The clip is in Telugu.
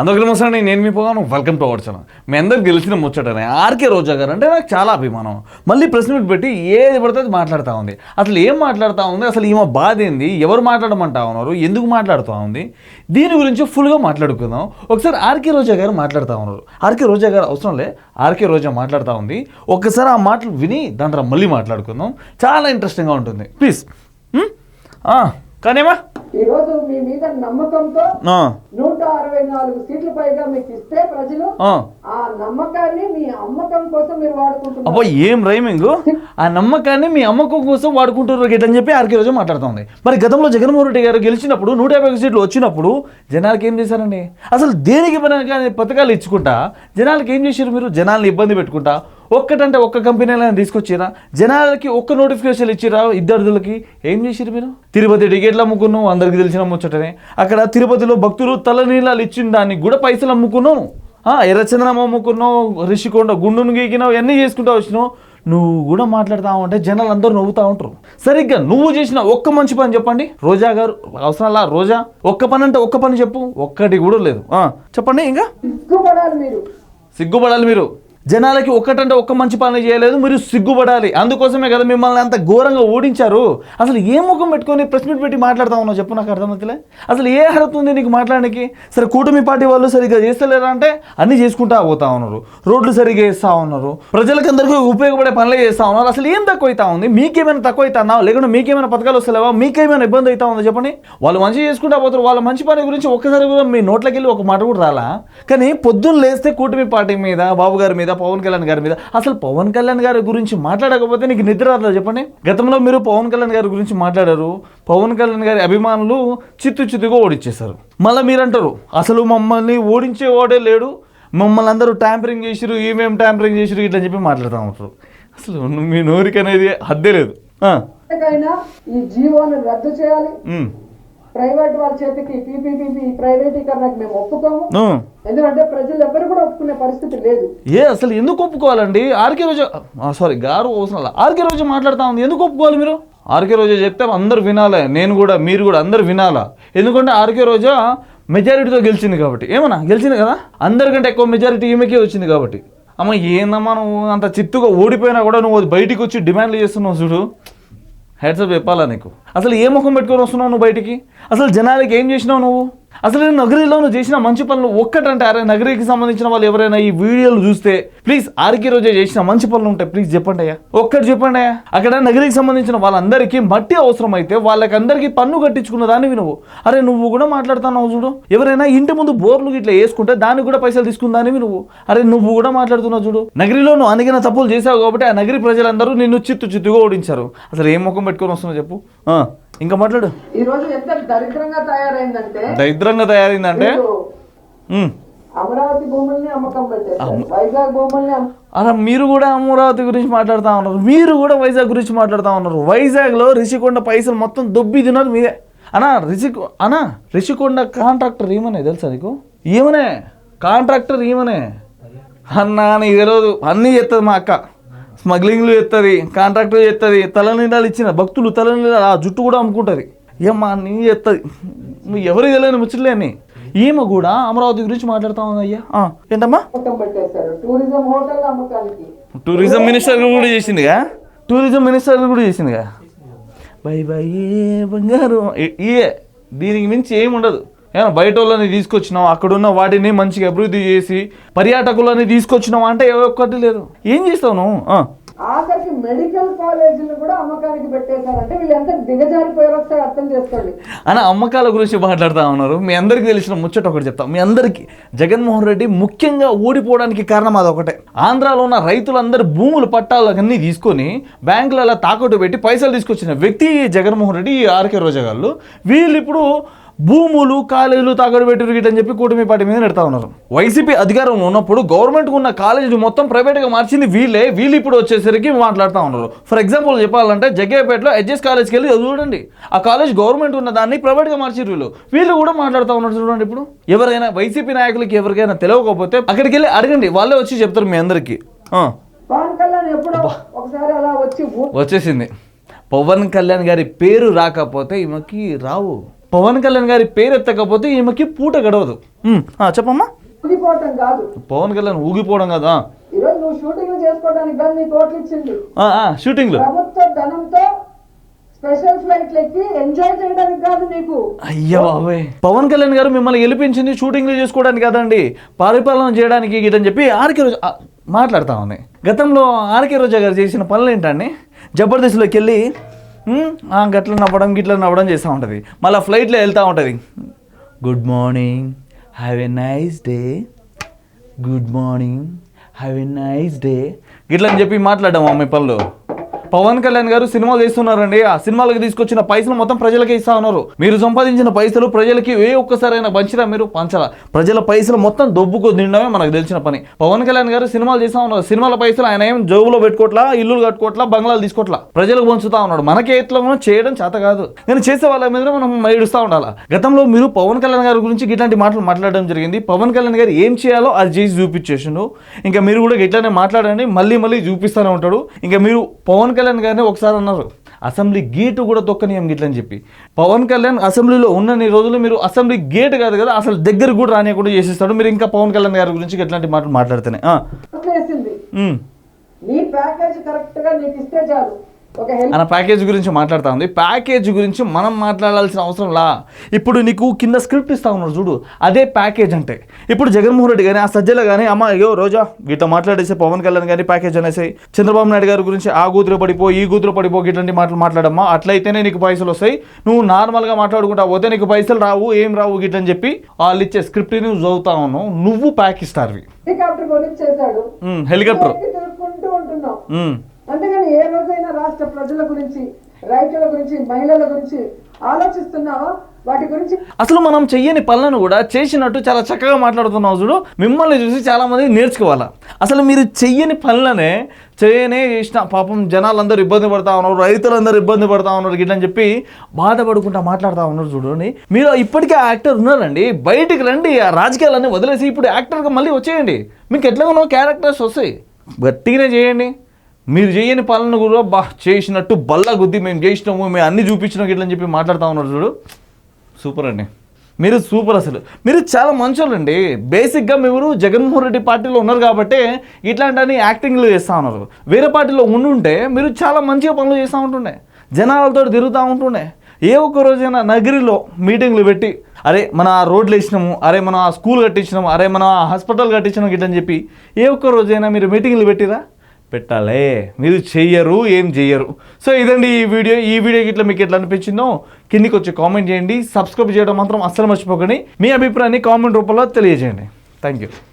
అందరికీ నమస్కారం నేను మీ పోగాను. వెల్కమ్ టు అవర్ ఛానల్ మీ అందరు గెలిచిన ముచ్చటనే. ఆర్కే రోజా గారు అంటే నాకు చాలా అభిమానం. మళ్ళీ ప్రెస్ మీట్ పెట్టి ఏది పడితే అది మాట్లాడుతూ ఉంది. అసలు ఏం మాట్లాడుతూ ఉంది? అసలు ఈమె బాధ ఏంది? ఎవరు మాట్లాడమంటా ఉన్నారు? ఎందుకు మాట్లాడుతూ ఉంది? దీని గురించి ఫుల్గా మాట్లాడుకుందాం. ఒకసారి ఆర్కే రోజా గారు మాట్లాడుతూ ఉన్నారు. ఆర్కే రోజా గారు అవసరం లే. ఆర్కే రోజా మాట్లాడుతూ ఉంది. ఒక్కసారి ఆ మాటలు విని దాని తర్వాత మళ్ళీ మాట్లాడుకుందాం. చాలా ఇంట్రెస్టింగ్గా ఉంటుంది. Please hmm? కానేమా ఈ రోజు మీ మీద నమ్మకంతో నూట అరవై నాలుగు సీట్ల పైగా మీకు ఇస్తే ప్రజలు ఆ. నమ్మకాన్ని మీ అమ్మకం కోసం మీరు వాడుకుంటున్నారు. అబ్బో ఏం రైమింగ్ ఆ నమ్మకాన్ని మీ అమ్మకం కోసం వాడుకుంటున్నారు అని చెప్పి ఆర్కే రోజు మాట్లాడుతుంది. మరి గతంలో జగన్మోహన్ రెడ్డి గారు గెలిచినప్పుడు నూట యాభై ఒక సీట్లు వచ్చినప్పుడు జనాలకి ఏం చేశారండి? అసలు దేనికి పని పథకాలు ఇచ్చుకుంటా? జనాలకి ఏం చేశారు మీరు? జనాల్ని ఇబ్బంది పెట్టుకుంటా? ఒక్కటంటే ఒక్క కంపెనీలో తీసుకొచ్చిరా? జనాలకి ఒక్క నోటిఫికేషన్ ఇచ్చిరా విద్యార్థులకి? ఏం చేసిరు మీరు? తిరుపతి టికెట్లు అమ్ముకున్నాం అందరికి తెలిసిన ముచ్చటనే. అక్కడ తిరుపతిలో భక్తులు తలనీళ్ళాలు ఇచ్చిన దానికి కూడా పైసలు అమ్ముకున్నాం. ఆ, ఎర్రచందనం అమ్ముకున్నావు రిషికొండ గుండును గీకినావు ఇవన్నీ చేసుకుంటూ వచ్చినావు నువ్వు కూడా మాట్లాడుతూ ఉంటే జనాలు అందరూ నవ్వుతూ ఉంటారు. సరిగ్గా నువ్వు చేసిన ఒక్క మంచి పని చెప్పండి. రోజా గారు అవసరంలా? రోజా ఒక్క పని అంటే ఒక్క పని చెప్పు. ఒక్కటి కూడా లేదు. చెప్పండి ఇంకా. సిగ్గుపడాలి మీరు. సిగ్గుపడాలి మీరు. జనాలకి ఒక్కటంటే ఒక్క మంచి పని చేయలేదు మీరు సిగ్గుపడాలి. అందుకోసమే కదా మిమ్మల్ని అంత ఘోరంగా ఓడించారు. అసలు ఏ ముఖం పెట్టుకొని ప్రెస్ మీట్ పెట్టి మాట్లాడతా ఉన్నావు చెప్పు నాకు అర్థమవుతలే? అసలు ఏ అర్హత ఉంది నీకు మాట్లాడడానికి? సరే కూటమి పార్టీ వాళ్ళు సరిగ్గా చేస్తలేరా అంటే అన్నీ చేసుకుంటా పోతా ఉన్నారు. రోడ్లు సరిగ్గా వేస్తూ ఉన్నారు. ప్రజలకు అందరికీ ఉపయోగపడే పనులే చేస్తూ ఉన్నారు. అసలు ఏం తక్కువ అవుతా ఉంది? మీకేమైనా తక్కువ అవుతా లేకుంటే మీకేమైనా పథకాలు వస్తలేవా? మీకేమైనా ఇబ్బంది అవుతా ఉందో చెప్పండి? వాళ్ళు మంచి చేసుకుంటా పోతారు. వాళ్ళ మంచి పని గురించి ఒక్కసారి కూడా మీ నోట్లకి వెళ్ళి ఒక మాట కూడా రాలా? కానీ పొద్దున్న లేస్తే కూటమి పార్టీ మీద బాబు గారి మీద పవన్ కళ్యాణ్ గారి మీద. అసలు పవన్ కళ్యాణ్ గారి గురించి మాట్లాడకపోతే నీకు నిద్ర రాదా చెప్పండి? గతంలో మీరు పవన్ కళ్యాణ్ గారి గురించి మాట్లాడారు. పవన్ కళ్యాణ్ గారి అభిమానులు చిత్తు చిత్తుగా ఓడించేశారు మళ్ళీ మీరు అంటారు అసలు మమ్మల్ని ఓడించేవాడే లేడు. మమ్మల్ని అందరూ ట్యాంపరింగ్ చేసిరు ఏమేం ట్యాంపరింగ్ చేసిరు ఇట్లా చెప్పి మాట్లాడుతూ ఉంటారు. అసలు మీ నోరికి అనేది హద్దే లేదు. ఈ జీవోను రద్దు చేయాలి. ప్రైవేట్ వారి చేతికి పీపీపీ ప్రైవేటీకరణకు మేము ఒప్పుకోము. ఎందుకంటే ప్రజలు ఎవరు కూడా ఒప్పుకునే పరిస్థితి లేదు. ఏ అసలు ఎందుకు ఒప్పుకోవాలండి? ఆర్కే రోజు సారీ గారు అవసరం. ఆర్కే రోజు మాట్లాడుతా ఉంది. ఎందుకు ఒప్పుకోవాలి మీరు? ఆర్కే రోజు చెప్తే అందరు వినాలి. నేను కూడా మీరు కూడా అందరు వినాలా? ఎందుకంటే ఆర్కే రోజా మెజారిటీతో గెలిచింది కాబట్టి. ఏమన్నా? గెలిచింది కదా? అందరికంటే ఎక్కువ మెజారిటీ ఈమెకే వచ్చింది కాబట్టి. అమ్మ ఏందమ్మా నువ్వు? అంత చిత్తుగా ఓడిపోయినా కూడా నువ్వు బయటికి వచ్చి డిమాండ్లు చేస్తున్నావు చూడు. హెడ్సప్ చెప్పాలా నీకు? అసలు ఏ ముఖం పెట్టుకొని వస్తున్నావు నువ్వు బయటికి? అసలు జనాలకి ఏం చేసినావు నువ్వు? అసలు నేను నగరిలో చేసిన మంచి పనులు ఒక్కటంటే అరే నగరికి సంబంధించిన వాళ్ళు ఎవరైనా ఈ వీడియోలు చూస్తే ప్లీజ్ ఆర్కే రోజే చేసిన మంచి పనులు ఉంటాయి ప్లీజ్ చెప్పండి అయ్యా. ఒక్కటి చెప్పండి అయ్యా. అక్కడ నగరికి సంబంధించిన వాళ్ళందరికీ మట్టి అవసరం అయితే వాళ్ళకందరికీ పన్ను కట్టించుకున్న దానివి నువ్వు అరే నువ్వు కూడా మాట్లాడుతున్నావు చూడు. ఎవరైనా ఇంటి ముందు బోర్లు ఇట్లా వేసుకుంటే దానికి కూడా పైసలు తీసుకుందానివి నువ్వు అరే నువ్వు కూడా మాట్లాడుతున్నావు చూడు. నగరిలో నువ్వు అనిగిన తప్పులు చేసావు కాబట్టి ఆ నగరి ప్రజలందరూ నిన్ను చిత్తు చిత్తుగా ఓడించారు. అసలు ఏం ముఖం పెట్టుకొని వస్తున్నావు చెప్పు? ఇంకా మాట్లాడు. ఈ రోజు ఎంత దరిద్రంగా తయారైందంటే దరిద్రంగా తయారైందంటే? మీరు. అమరావతి భూముల్ని అమ్మకం పెట్టేశారు వైజాగ్ భూముల్ని అలా మీరు కూడా అమరావతి గురించి మాట్లాడుతూ ఉన్నారు. మీరు కూడా వైజాగ్ గురించి మాట్లాడుతూ ఉన్నారు. వైజాగ్లో రిషికొండ పైసలు మొత్తం దొబ్బి తిన్నారు మీదే అనా రిషికొ అనా రిషికొండ కాంట్రాక్టర్ ఏమనే తెలుసా నీకు? ఏమనే? కాంట్రాక్టర్ ఏమనే? అన్నా నీకు తెలియదు అన్నీ చేస్తుంది మా అక్క. స్మగ్లింగ్లు చేస్తుంది కాంట్రాక్టర్ చేస్తుంది తలనీలాలు ఇచ్చిన భక్తులు తలనీలాలు ఆ జుట్టు కూడా అమ్ముకుంటుంది. ఏమ్మా నీ చేస్తుంది నువ్వు ఎవరికి తెలియని ముచ్చట్లేని. ఈమె కూడా అమరావతి గురించి మాట్లాడుతా ఉంది అయ్యా. ఏంటమ్మా? టూరిజం మినిస్టర్ కూడా చేసిందిగా? టూరిజం మినిస్టర్ కూడా చేసిందిగా? బై బై బంగారు. ఏ దీనికి మించి ఏమి ఉండదు ఏమన్నా బయట వాళ్ళని తీసుకొచ్చినాం అక్కడున్న వాటిని మంచిగా అభివృద్ధి చేసి పర్యాటకులని తీసుకొచ్చినాం అంటే ఏ ఒక్కటి లేదు. ఏం చేస్తావు నువ్వు. ఆఖరికి మెడికల్ కాలేజీలు కూడా అమ్మకానికి పెట్టేశారంటే వీళ్ళు ఎంత దిగజారిపోయారో ఒకసారి అర్థం చేసుకోండి. అన్న అమ్మకాల గురించి మాట్లాడుతూ ఉన్నారు. మీ అందరికీ తెలిసిన ముచ్చట ఒకటి చెప్తాం. మీ అందరికీ. జగన్మోహన్ రెడ్డి ముఖ్యంగా ఓడిపోవడానికి కారణం అదొకటే. ఆంధ్రాలో ఉన్న రైతులందరూ భూములు పట్టాలు అన్నీ తీసుకొని బ్యాంకులలో తాకట్టు పెట్టి పైసలు తీసుకొచ్చిన వ్యక్తి జగన్మోహన్ రెడ్డి ఈ ఆర్కే రోజా గారు. వీళ్ళు ఇప్పుడు భూములు కాలేజీలు తాకట్టు పెట్టి గిట్టని చెప్పి కూటమి పార్టీ మీద నెడతా ఉన్నారు. వైసీపీ అధికారంలో ఉన్నప్పుడు గవర్నమెంట్ ఉన్న కాలేజీలు మొత్తం ప్రైవేట్గా మార్చింది వీళ్ళే. వీళ్ళు ఇప్పుడు వచ్చేసరికి మాట్లాడుతూ ఉన్నారు. ఫర్ ఎగ్జాంపుల్ చెప్పాలంటే జగ్గయ్యపేటలో హెచ్ఎస్ కాలేజ్కి వెళ్ళి చూడండి. ఆ కాలేజ్ గవర్నమెంట్ ఉన్న దాన్ని ప్రైవేట్గా మార్చారు వీళ్ళు. వీళ్ళు కూడా మాట్లాడుతూ ఉన్నారు చూడండి ఇప్పుడు. ఎవరైనా వైసీపీ నాయకులకి ఎవరికైనా తెలియకపోతే అక్కడికి వెళ్ళి అడగండి. వాళ్ళే వచ్చి చెప్తారు మీ అందరికీ. ఆ, పవన్ కళ్యాణ్ ఎప్పుడో ఒకసారి అలా వచ్చి ఊ- వచ్చేసింది. పవన్ కళ్యాణ్ గారి పేరు రాకపోతే ఈమెకి రావు. పవన్ కళ్యాణ్ గారి పేరు ఎత్తకపోతే ఈమెకి పూట గడవదు. చెప్పమ్మా. ఊగిపోవటం కాదు. పవన్ కళ్యాణ్ ఊగిపోవడం కదా? ఈరోజు నువ్వు షూటింగ్ చేసుకోవడానికి కానీ నీకు కోట్లు ఇచ్చింది ఆ, ఆ, షూటింగ్లో. ప్రభుత్వ ధనంతో స్పెషల్ ఫ్లైట్లు ఎక్కి ఎంజాయ్ చేయడానికి కాదు నీకు. అయ్యా బాబాయ్. పవన్ కళ్యాణ్ గారు మిమ్మల్ని గెలిపించింది షూటింగ్లు చేసుకోవడానికి కదండి. పరిపాలన చేయడానికి గిటని చెప్పి ఆర్కే రోజా మాట్లాడుతా ఉన్నాయి గతంలో ఆర్కే రోజా గారు చేసిన పనులు ఏంటండి? జబర్దస్త్లోకి వెళ్ళి "ఉమ్, ఆ, గట్ల నవ్వడం గిట్ల నవ్వడం చేస్తూ ఉంటుంది. మళ్ళీ ఫ్లైట్లో వెళ్తూ ఉంటుంది. Good morning have a nice day good morning have a nice day గిట్ల అని చెప్పి మాట్లాడడం అమ్మాయి పనులు. పవన్ కళ్యాణ్ గారు సినిమాలు చేస్తున్నారండి. ఆ సినిమాలకు తీసుకొచ్చిన పైసలు మొత్తం ప్రజలకే ఇస్తా ఉన్నారు. మీరు సంపాదించిన పైసలు ప్రజలకి ఏ ఒక్కసారైనా పంచిరా మీరు పంచరా ప్రజల పైసలు మొత్తం దొబ్బుకు తినడమే మనకు తెలిసిన పని. పవన్ కళ్యాణ్ గారు సినిమాలు చేస్తా ఉన్నారు. సినిమాల పైసలు ఆయన ఏం జోబులో పెట్టుకోట్లా ఇల్లులు కట్టుకోట్లా బంగ్లాలు తీసుకోట్లా? ప్రజలకు పంచుతా ఉన్నాడు. మనకి ఎట్లా చేయడం చేత కాదు. నేను చేసే వాళ్ళ మీద మనం ఏడుస్తూ ఉండాలి? గతంలో మీరు పవన్ కళ్యాణ్ గారి గురించి ఇట్లాంటి మాటలు మాట్లాడడం జరిగింది. పవన్ కళ్యాణ్ గారు ఏం చేయాలో అది చేసి చూపించేసిండు. ఇంకా మీరు కూడా ఇట్లానే మాట్లాడండి. మళ్ళీ మళ్ళీ చూపిస్తూనే ఉంటాడు. ఇంకా మీరు పవన్ కళ్యాణ్ గారిని ఒకసారి అన్నారు. అసెంబ్లీ గేటు కూడా తొక్కనీయం గిట్లని చెప్పి. పవన్ కళ్యాణ్ అసెంబ్లీలో ఉన్నన్ని రోజులు మీరు అసెంబ్లీ గేట్ కాదు కదా అసలు దగ్గర కూడా రానియకుండా చేసేస్తాడు. మీరు ఇంకా పవన్ కళ్యాణ్ గారి గురించి ఇట్లాంటి మాటలు మాట్లాడితేనే. ఆ, వేసింది ఉమ్. నీ ప్యాకేజ్ కరెక్ట్గా నీకు ఇస్తే చాలు. మన ప్యాకేజ్ గురించి మాట్లాడుతా ఉంది. ప్యాకేజ్ గురించి మనం మాట్లాడాల్సిన అవసరం లా. ఇప్పుడు నీకు కింద స్క్రిప్ట్ ఇస్తా ఉన్నారు చూడు. అదే ప్యాకేజ్ అంటే. ఇప్పుడు జగన్మోహన్ రెడ్డి కానీ ఆ సజ్జల కానీ అమ్మ అయ్యో రోజా గిట్లా మాట్లాడేసి పవన్ కళ్యాణ్ గారి ప్యాకేజ్ అనేసి చంద్రబాబు నాయుడు గారి గురించి ఆ కూతురు పడిపో ఈ కూతురు పడిపో ఇట్లాంటి మాటలు మాట్లాడమ్మా. అట్లయితేనే నీకు పైసలు వస్తాయి. నువ్వు నార్మల్గా మాట్లాడుకుంటా పోతే నీకు పైసలు రావు ఏం రావు గిట్లని చెప్పి వాళ్ళు ఇచ్చే స్క్రిప్ట్ నువ్వు చదువుతా ఉన్నావు. నువ్వు ప్యాక్ ఇస్తారు హెలికాప్టర్ హెలికాప్టర్ అంతేగాని ఏ రోజైనా రాష్ట్ర ప్రజల గురించి రైతుల గురించి మహిళల గురించి ఆలోచిస్తున్నావా? వాటి గురించి అసలు మనం చెయ్యని పనులను కూడా చేసినట్టు చాలా చక్కగా మాట్లాడుతున్నావు చూడు. మిమ్మల్ని చూసి చాలా మంది నేర్చుకోవాలా? అసలు మీరు చెయ్యని పనులనే చేయనే చేసిన పాపం జనాలందరూ ఇబ్బంది పడతా ఉన్నారు రైతులందరూ ఇబ్బంది పడతా ఉన్నారు గిట్లని చెప్పి బాధపడుకుంటా మాట్లాడుతూ ఉన్నారు చూడండి మీరు ఇప్పటికే యాక్టర్ ఉన్నారండి. బయటికి రండి ఆ రాజకీయాలన్నీ వదిలేసి ఇప్పుడు యాక్టర్గా మళ్ళీ వచ్చేయండి. మీకు ఎట్లాగో క్యారెక్టర్స్ వస్తాయి. గట్టిగానే చేయండి. మీరు చేయని పాలన కూడా బా చేసినట్టు బల్ల గుద్ది మేము చేసినాము మేము అన్ని చూపించినాం ఇట్లని చెప్పి మాట్లాడుతూ ఉన్నారు చూడు. సూపర్ అండి. మీరు సూపర్ అసలు. మీరు చాలా మంచోళ్ళండి. బేసిక్గా మీరు జగన్మోహన్ రెడ్డి పార్టీలో ఉన్నారు కాబట్టి ఇట్లాంటి యాక్టింగ్లు చేస్తూ ఉన్నారు. వేరే పార్టీలో ఉండుంటే మీరు చాలా మంచిగా పనులు చేస్తూ ఉంటుండే. జనాలతో తిరుగుతూ ఉంటుండే. ఏ ఒక్క రోజైనా నగరిలో మీటింగ్లు పెట్టి అరే మన ఆ రోడ్లు వేసినాము అరే మనం ఆ స్కూల్ కట్టించినాము అరే మనం ఆ హాస్పిటల్ కట్టించినాము గిట్లని చెప్పి ఏ ఒక్క రోజైనా మీరు మీటింగ్లు పెట్టిరా? పెట్టాలే. మీరు చెయ్యరు ఏం చెయ్యరు. సో ఇదండి ఈ వీడియో. ఈ వీడియో ఇట్లా మీకు ఎట్లా అనిపించిందో కిందికి వచ్చి కామెంట్ చేయండి. సబ్స్క్రైబ్ చేయడం మాత్రం అస్సలు మర్చిపోకండి. మీ అభిప్రాయాన్ని కామెంట్ రూపంలో తెలియజేయండి. Thank you